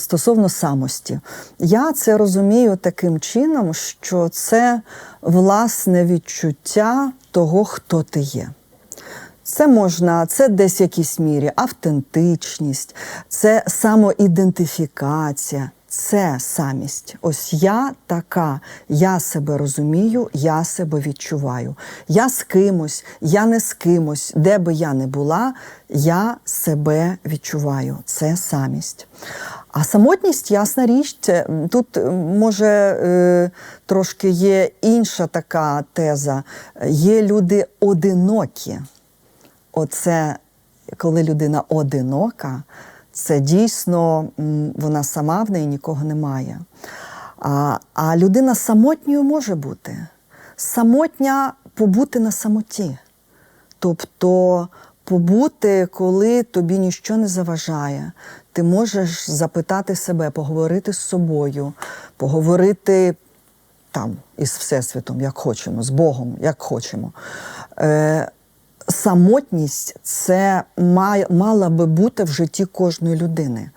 Стосовно самості, я це розумію таким чином, що це власне відчуття того, хто ти є. Це можна, це десь в якійсь мірі автентичність, це самоідентифікація, це самість. Ось я така, я себе розумію, я себе відчуваю. Я з кимось, я не з кимось, де би я не була, я себе відчуваю. Це самість. А самотність, ясна річ, це тут може е, трошки є інша така теза. Є люди одинокі. Оце коли людина одинока, це дійсно вона сама в неї нікого немає. А, а людина самотньою може бути. Самотня побути на самоті. Тобто побути, коли тобі нічого не заважає. Ти можеш запитати себе, поговорити з собою, поговорити там із Всесвітом, як хочемо, з Богом, як хочемо. Е, самотність це має, мала би бути в житті кожної людини.